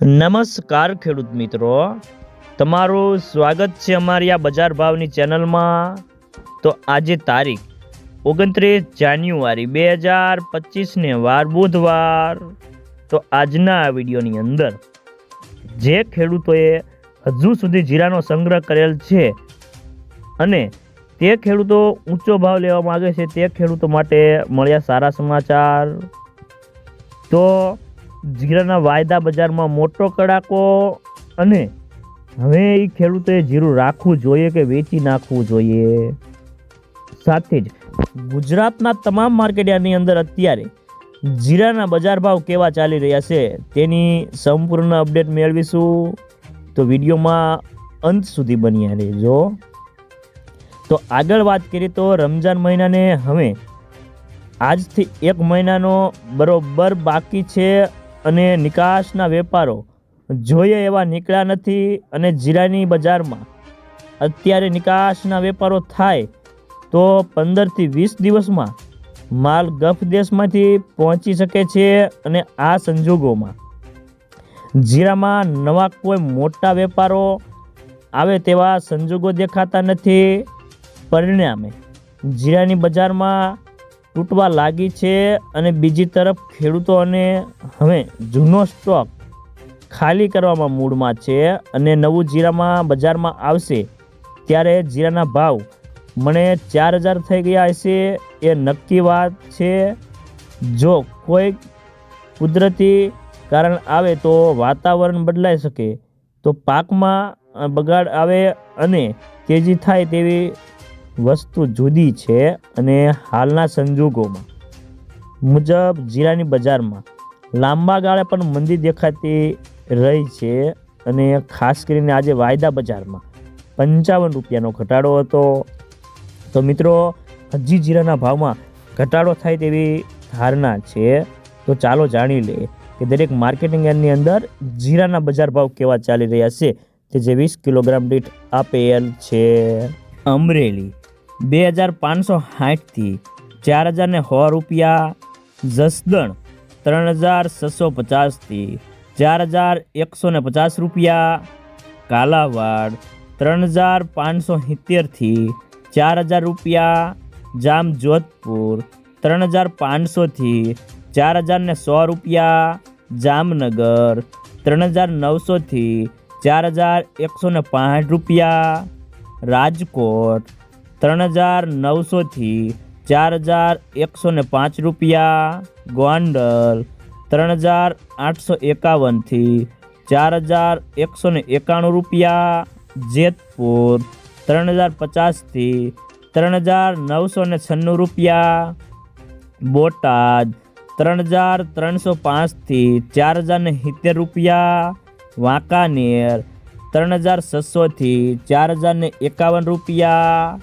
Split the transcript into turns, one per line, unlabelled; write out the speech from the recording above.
નમસ્કાર ખેડૂત મિત્રો. તમારું સ્વાગત છે અમારી આ બજાર ભાવની ચેનલમાં. તો આજે તારીખ ઓગણત્રીસ જાન્યુઆરી બે હજાર પચીસને વાર બુધવાર. તો આજના આ વિડીયોની અંદર જે ખેડૂતોએ હજુ સુધી જીરાનો સંગ્રહ કરેલ છે અને તે ખેડૂતો ઊંચો ભાવ લેવા માગે છે તે ખેડૂતો માટે મળ્યા સારા સમાચાર. તો જીરાના વાયદા બજારમાં મોટો કડાકો અને હવે એ ખેડૂતોએ જીરું રાખવું જોઈએ કે વેચી નાખવું જોઈએ? સાથે જ ગુજરાતના તમામ માર્કેટયાર્ડની અંદર અત્યારે જીરાના બજાર ભાવ કેવા ચાલી રહ્યા છે તેની સંપૂર્ણ અપડેટ મેળવીશું. તો વિડીયોમાં અંત સુધી બન્યા રહેજો. તો આગળ વાત કરીએ તો રમજાન મહિનાને હવે આજથી એક મહિનાનો બરોબર બાકી છે. અને નિકાસના વેપારો જોઈએ એવા નીકળ્યા નથી અને જીરાની બજારમાં અત્યારે નિકાસના વેપારો થાય તો પંદરથી વીસ દિવસમાં માલ ગફ દેશમાંથી પહોંચી શકે છે અને આ સંજોગોમાં જીરામાં નવા કોઈ મોટા વેપારો આવે તેવા સંજોગો દેખાતા નથી. પરિણામે જીરાની બજારમાં તૂટવા લાગી છે અને બીજી તરફ ખેડૂતોને હવે જૂનો સ્ટોક ખાલી કરવામાં મૂડમાં છે અને નવું જીરામાં બજારમાં આવશે, ત્યારે જીરાના ભાવ મને ચાર હજાર થઈ ગયા હશે. એ નક્કી વાત છે. જો કોઈ કુદરતી કારણ આવે તો વાતાવરણ બદલાઈ શકે, તો પાકમાં બગાડ આવે અને તેજી થાય તેવી વસ્તુ જુદી છે અને હાલના સંજોગોમાં. મુજબ, જીરાની બજારમાં લાંબા ગાળે પણ મંદી દેખાતી રહી છે અને ખાસ કરીને આજે વાયદા બજારમાં પંચાવન રૂપિયાનો ઘટાડો હતો. તો મિત્રો, હજી જીરાના ભાવમાં ઘટાડો થાય તેવી ધારણા છે. તો ચાલો જાણી લઈએ કે દરેક માર્કેટિંગ યાર્ડની અંદર જીરાના બજાર ભાવ કેવા ચાલી રહ્યા છે, કે જે વીસ કિલોગ્રામ દીઠ આપેલ છે. અમરેલી બે હજાર પાંચસો સાઠથી ચાર હજારને સો રૂપિયા, જસદણ ત્રણ હજાર છસો પચાસથી ચાર હજાર એકસો ને પચાસ રૂપિયા, કાલાવાડ ત્રણ હજાર પાંચસો સિત્તેરથી ચાર હજાર રૂપિયા જામ જોધપુર ત્રણ હજાર પાંચસોથી ચાર હજારને સો રૂપિયા, જામનગર ત્રણ હજાર નવસોથી ચાર હજાર એકસો ને પાંઠ રૂપિયા, રાજકોટ ત્રણ હજાર નવસોથી ચાર હજાર એકસો ને પાંચ રૂપિયા. ગોંડલ, ત્રણ હજાર આઠસો એકાવનથી ચાર હજાર એકસો ને એકાણું રૂપિયા. જેતપુર, ત્રણ હજાર પચાસથી ત્રણ હજાર નવસો ને છન્નું રૂપિયા. બોટાદ, ત્રણ હજાર ત્રણસો પાંચથી ચાર હજાર ને સિત્તેર રૂપિયા. વાંકાનેર, ત્રણ હજાર છસોથી ચાર હજાર ને એકાવન રૂપિયા.